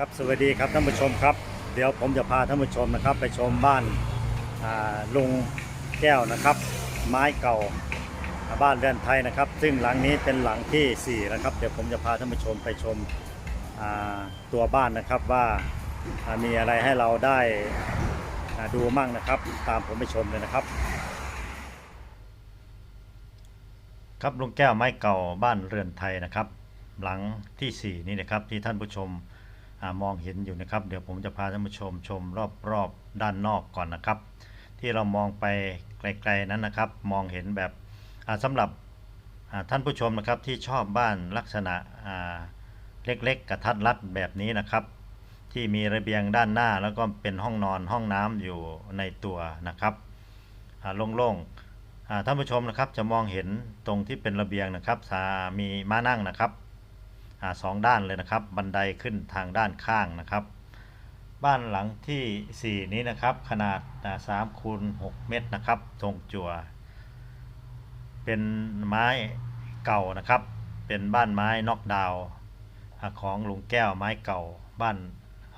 ครับสวัสดีครับท่านผู้ชมครับ เดี๋ยวผมจะพาท่านผู้ชมนะครับ ไปชมบ้านาลุงแก้วนะครับ ไม้เก่าบ้านเรือนไทยนะครับ ซึ่งหลังนี้เป็นหลังที่4นะครับเดี๋ยวผมจะพาท่านผู้ชมไปชมตัวบ้านนะครับว่าามีอะไรให้เราได้ดูมั่งนะครับ ตามผมไปชมเลยนะครับ ครับลุงแก้วไม้เก่าบ้านเรือนไทยนะครับ หลังทีสี่4 นี่นะครับที่ท่านผู้ชม มองเห็นอยู่นะครับ เดี๋ยวผมจะพาท่านผู้ชมชมรอบๆด้านนอกก่อนนะครับ ที่เรามองไปไกลๆนั้นนะครับ มองเห็นแบบอ่าสำหรับท่านผู้ชมนะครับที่ชอบบ้านลักษณะเล็กๆ กระทัดรัดแบบนี้นะครับ ที่มีระเบียงด้านหน้าแล้วก็เป็นห้องนอนห้องน้ำอยู่ในตัวนะครับโล่งๆท่านผู้ชมนะครับจะมองเห็นตรงที่เป็นระเบียงนะครับสามีม้านั่งนะครับ สองด้านเลยนะครับ บันไดขึ้นทางด้านข้างนะครับ บ้านหลังทีสี่4 นี้นะครับ ขนาดสามคูณหกเมตรนะครับทรงจั่ว เป็นไม้เก่านะครับ เป็นบ้านไม้น็อกดาวของลุงแก้วไม้เก่าบ้าน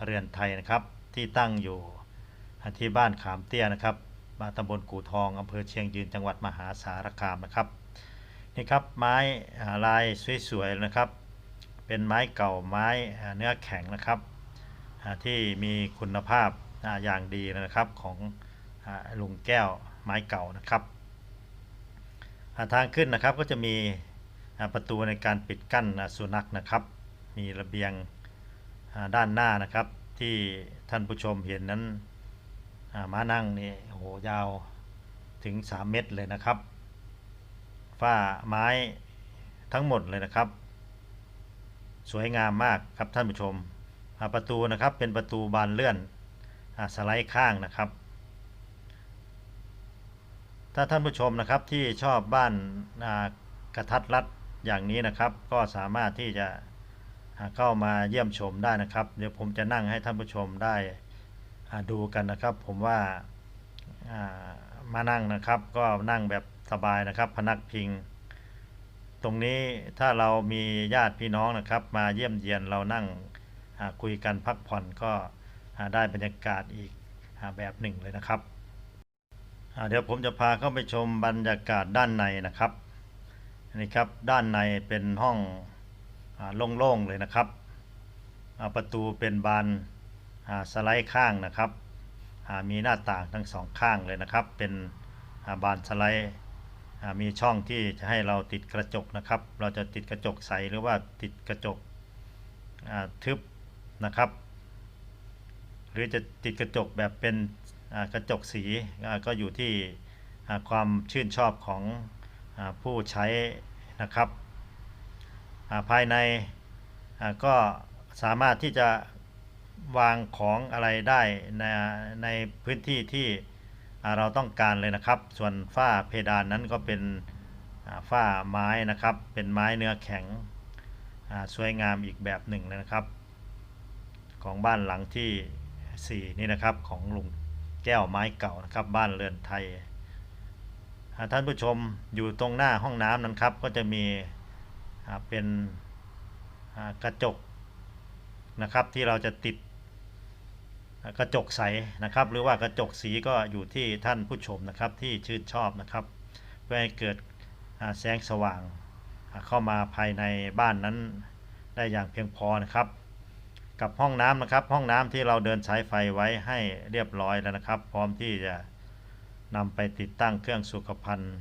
เรือนไทยนะครับ ที่ตั้งอยู่ที่บ้านขามเตี้ยนะครับบ้าตำบลกู่ทองอำเภอเชียงยืนจังหวัดมหาสารคามนะครับนี่ครับไม้ลายสวยๆนะครับ เป็นไม้เก่าไม้เนื้อแข็งนะครับที่มีคุณภาพอย่างดีนะครับของลุงแก้วไม้เก่านะครับทางขึ้นนะครับก็จะมีประตูในการปิดกั้นสุนัขนะครับ มีระเบียงด้านหน้านะครับ ที่ท่านผู้ชมเห็นนั้นม้านั่งนี่โอ้โหยาวถึง 3 เมตรเลยนะครับฝ้าไม้ทั้งหมดเลยนะครับ สวยงามมากครับท่านผู้ชมประตูนะครับเป็นประตูบานเลื่อนอสไลด์ข้างนะครับ ถ้าท่านผู้ชมนะครับที่ชอบบ้านากระทัดรัดอย่างนี้นะครับ ก็สามารถที่จะเข้ามาเยี่ยมชมได้นะครับ เดี๋ยวผมจะนั่งให้ท่านผู้ชมได้ดูกันนะครับ ผมว่าอ่ามานั่งนะครับ ก็นั่งแบบสบายนะครับ พนักพิง ตรงนี้ถ้าเรามีญาติพี่น้องนะครับ มาเยี่ยมเยียนเรานั่งคุยกันพักผ่อนก็ได้บรรยากาศอีกแบบหนึ่งเลยนะครับ เดี๋ยวผมจะพาเข้าไปชมบรรยากาศด้านในนะครับนี่ครับด้านในเป็นห้องโล่งๆเลยนะครับประตูเป็นบานสไลด์ข้างนะครับมีหน้าต่างทั้งสองข้างเลยนะครับ เป็นบานสไลด์ มีช่องที่จะให้เราติดกระจกนะครับ เราจะติดกระจกใสหรือว่าติดกระจกทึบนะครับ หรือจะติดกระจกแบบเป็นกระจกสีก็อยู่ที่ความชื่นชอบของอผู้ใช้นะครับาภายในก็สามารถที่จะวางของอะไรได้ในในพื้นที่ที่ เราต้องการเลยนะครับ ส่วนฝ้าเพดานนั้นก็เป็นฝ้าไม้นะครับ เป็นไม้เนื้อแข็งสวยงามอีกแบบหนึ่งเลยนะครับ ของบ้านหลังที่ 4 นี่นะครับของลุงแก้วไม้เก่านะครับ บ้านเรือนไทยท่านผู้ชมอยู่ตรงหน้าห้องน้ำนั้นครับ ก็จะมีเป็นกระจกนะครับที่เราจะติด กระจกใสนะครับ หรือว่ากระจกสีก็อยู่ที่ท่านผู้ชมนะครับที่ชื่นชอบนะครับ เพื่อให้เกิดแสงสว่างเข้ามาภายในบ้านนั้นได้อย่างเพียงพอนะครับ กับห้องน้ำนะครับ ห้องน้ำที่เราเดินสายไฟไว้ให้เรียบร้อยแล้วนะครับ พร้อมที่จะนำไปติดตั้งเครื่องสุขภัณฑ์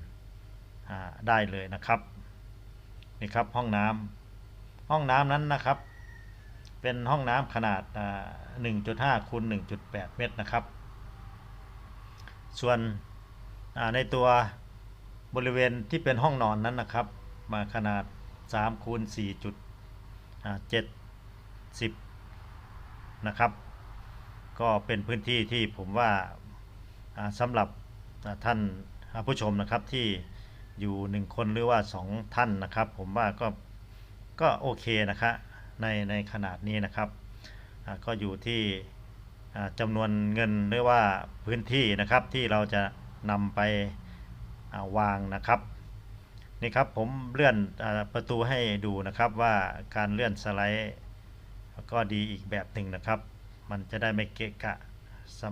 ได้เลยนะครับนี่ครับห้องน้ำห้องน้ำนั้นนะครับ เป็นห้องน้ำขนาด 1.5คูณ1.8 เมตรนะครับ ส่วนในตัวบริเวณที่เป็นห้องนอนนั้นนะครับ มาขนาด3คูณ4.70 นะครับ ก็เป็นพื้นที่ที่ผมว่าสำหรับท่านผู้ชมนะครับที่อยู่หนึ่งคนหรือว่าสองท่านนะครับ ผมว่าก็ก็โอเคนะครับ ในในขนาดนี้นะครับก็อยู่ที่จำนวนเงินหรือว่าพื้นที่นะครับที่เราจะนำไปาวางนะครับนี่ครับผมเลื่อนอประตูให้ดูนะครับว่าการเลื่อนสไลด์ก็ดีอีกแบบหนึ่งนะครับ มันจะได้ไม่เกะกะส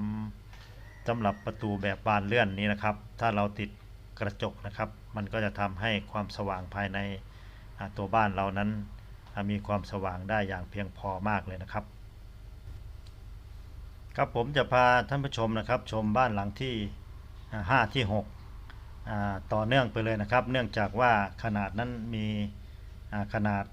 ำสำหรับประตูแบบบานเลื่อนนี้นะครับ ถ้าเราติดกระจกนะครับ มันก็จะทำให้ความสว่างภายในตัวบ้านเรานั้น มีความสว่างได้อย่างเพียงพอมากเลยนะครับ ครับผมจะพาท่านผู้ชมนะครับ ชมบ้านหลังที่อ่า5ที่ 6 ต่อเนื่องไปเลยนะครับ เนื่องจากว่าขนาดนั้นมีขนาด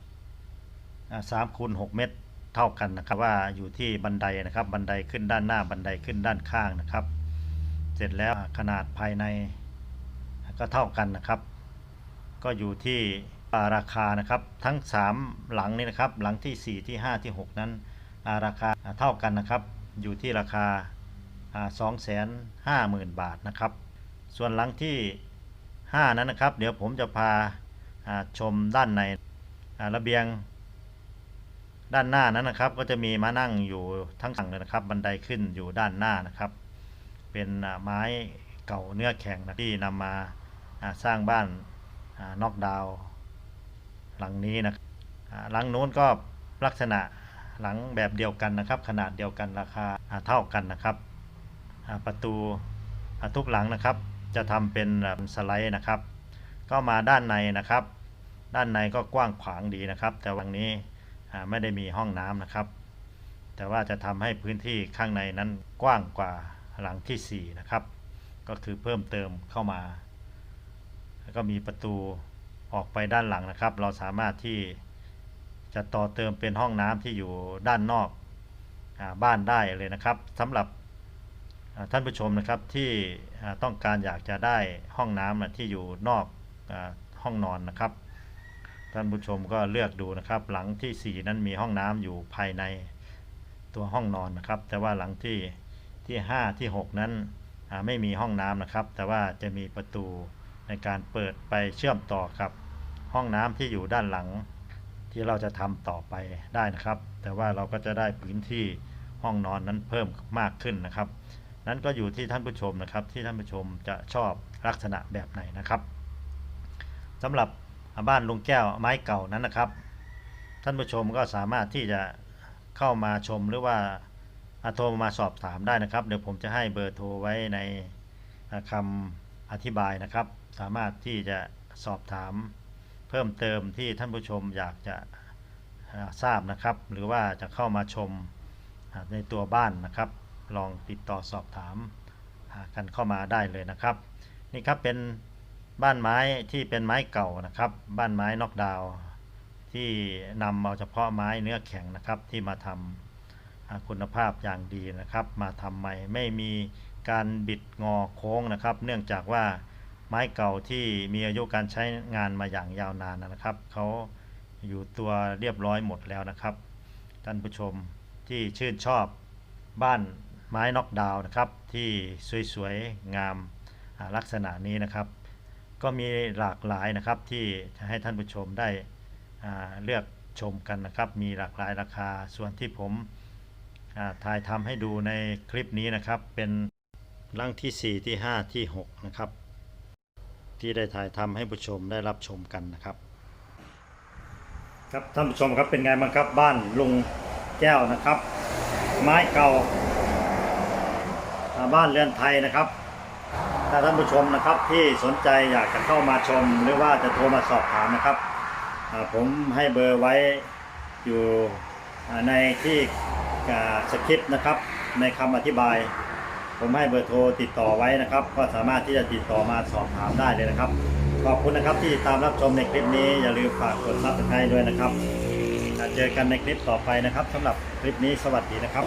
สามคูณ6เมตรเท่ากันนะครับว่าอยู่ที่บันไดนะครับ บันไดขึ้นด้านหน้าบันไดขึ้นด้านข้างนะครับ เสร็จแล้วขนาดภายในก็เท่ากันนะครับ ก็อยู่ที่ ราคานะครับทั้ง 3 หลังนี้นะครับหลังที่ 4 ที่ 5 ที่ 6 นั้นาราคาเท่ากันนะครับ อยู่ที่ราคาสองแสนห้าหมื่นบาทนะครับ ส่วนหลังที่ 5 นั้นนะครับ เดี๋ยวผมจะพาาชมด้านในระเบียง ด้านหน้านั้นนะครับ ก็จะมีมานั่งอยู่ทั้งฝั่งเลยนะครับ บันไดขึ้นอยู่ด้านหน้านะครับ เป็นไม้เก่าเนื้อแข็งนะที่นำมาาสร้างบ้านนอกดาวน์ หลังนี้นะหลังนู้นก็ลักษณะหลังแบบเดียวกันนะครับ ขนาดเดียวกันราคาเท่ากันนะครับ ประตูทุกหลังนะครับ จะทำเป็นแบบสไลด์นะครับ ก็มาด้านในนะครับ ด้านในก็กว้างขวางดีนะครับ แต่วันนี้ไม่ได้มีห้องน้ำนะครับ แต่ว่าจะทำให้พื้นที่ข้างในนั้นกว้างกว่าหลังที่4นะครับ ก็คือเพิ่มเติมเข้ามา แล้วก็มีประตู ออกไปด้านหลังนะครับ เราสามารถที่จะต่อเติมเป็นห้องน้ำที่อยู่ด้านนอกอบ้านได้เลยนะครับสำหรับท่านผู้ชมนะครับที่ต้องการอยากจะได้ห้องน้ำที่อยู่นอกอห้องนอนนะครับ ท่านผู้ชมก็เลือกดูนะครับ หลังที่ 4 นั้นมีห้องน้ำอยู่ภายในตัวห้องนอนนะครับ แต่ว่าหลังที่ที่ 5 ที่ 6 นั้นไม่มีห้องน้ำนะครับ แต่ว่าจะมีประตูในการเปิดไปเชื่อมต่อกับ ห้องน้ำที่อยู่ด้านหลังที่เราจะทำต่อไปได้นะครับ แต่ว่าเราก็จะได้พื้นที่ห้องนอนนั้นเพิ่มมากขึ้นนะครับ นั้นก็อยู่ที่ท่านผู้ชมนะครับ ที่ท่านผู้ชมจะชอบลักษณะแบบไหนนะครับสำหรับบ้านลุงแก้วไม้เก่านั้นนะครับ ท่านผู้ชมก็สามารถที่จะเข้ามาชมหรือว่าโทรมาสอบถามได้นะครับ เดี๋ยวผมจะให้เบอร์โทรไว้ในอ่าคำอธิบายนะครับ สามารถที่จะสอบถาม เพิ่มเติมที่ท่านผู้ชมอยากจะทราบนะครับ หรือว่าจะเข้ามาชมในตัวบ้านนะครับ ลองติดต่อสอบถามกันเข้ามาได้เลยนะครับ นี่ครับเป็นบ้านไม้ที่เป็นไม้เก่านะครับ บ้านไม้นอกดาว ที่นำเอาเฉพาะไม้เนื้อแข็งนะครับ ที่มาทำคุณภาพอย่างดีนะครับ มาทำใหม่ไม่มีการบิดงอโค้งนะครับ เนื่องจากว่า ไม้เก่าที่มีอายุการใช้งานมาอย่างยาวนานนะครับ เขาอยู่ตัวเรียบร้อยหมดแล้วนะครับ ท่านผู้ชมที่ชื่นชอบบ้านไม้น็อกดาวน์นะครับ ที่สวยๆงามลักษณะนี้นะครับ ก็มีหลากหลายนะครับที่จะให้ท่านผู้ชมได้เลือกชมกันนะครับ มีหลากหลายราคาส่วนที่ผมถ่ายทำให้ดูในคลิปนี้นะครับ เป็นร่างที่ 4 ที่ 5 ที่ 6 นะครับ ที่ได้ถ่ายทำให้ผู้ชมได้รับชมกันนะครับ ครับท่านผู้ชมครับเป็นไงบ้างครับบ้านลุงแก้วนะครับ ไม้เก่าบ้านเรือนไทยนะครับถ้าท่านผู้ชมนะครับที่สนใจอยากจะเข้ามาชม หรือว่าจะโทรมาสอบถามนะครับ ผมให้เบอร์ไว้อยู่ในที่สคริปต์นะครับ ในคำอธิบาย ผมให้เบอร์โทรติดต่อไว้นะครับ ก็สามารถที่จะติดต่อมาสอบถามได้เลยนะครับ ขอบคุณนะครับที่ตามรับชมในคลิปนี้อย่าลืมฝากกดซับสไครต์ด้วยนะครับแล้วเจอกันในคลิปต่อไปนะครับสำหรับคลิปนี้สวัสดีนะครับ